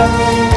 Ağlayan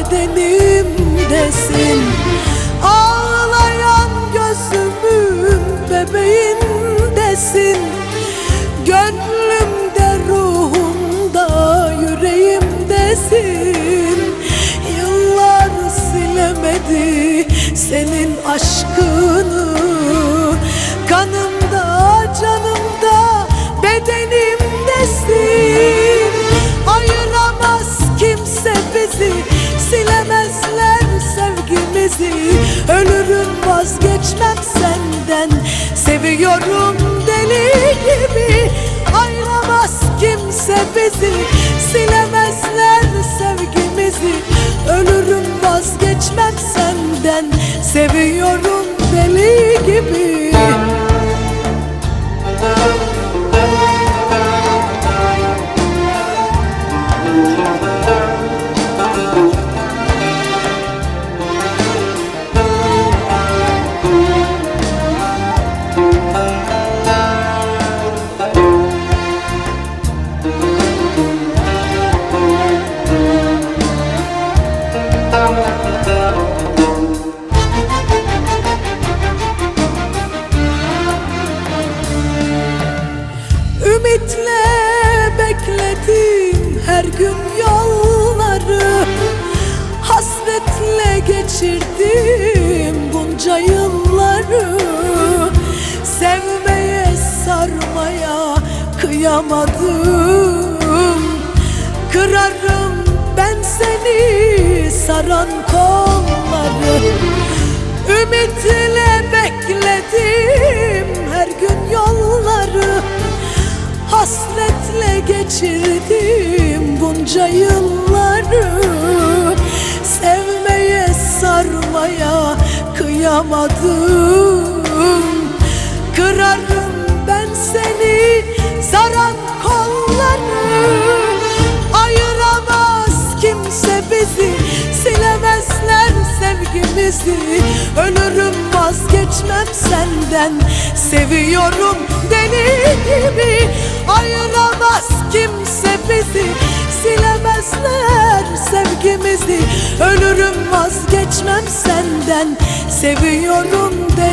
bedenimdesin. Ağlayan gözümün bebeğindesin. Gönlümde, ruhumda, yüreğimdesin. Yıllar silemedi senin aşkını sevgimizi Ölürüm vazgeçmem senden. Seviyorum deli gibi. Ayıramaz kimse bizi. Silemezler sevgimizi. Ölürüm vazgeçmem senden. Seviyorum kıyamadım Kırarım ben seni saran kolları. Ümitle bekledim her gün yolları. Hasretle geçirdim bunca yılları. Sevmeye sarmaya kıyamadım. Kırarım saran kolları Ayıramaz kimse bizi. Silemezler sevgimizi. Ölürüm vazgeçmem senden. Seviyorum deli gibi. Ayıramaz kimse bizi. Silemezler sevgimizi. Ölürüm vazgeçmem senden. Seviyorum deli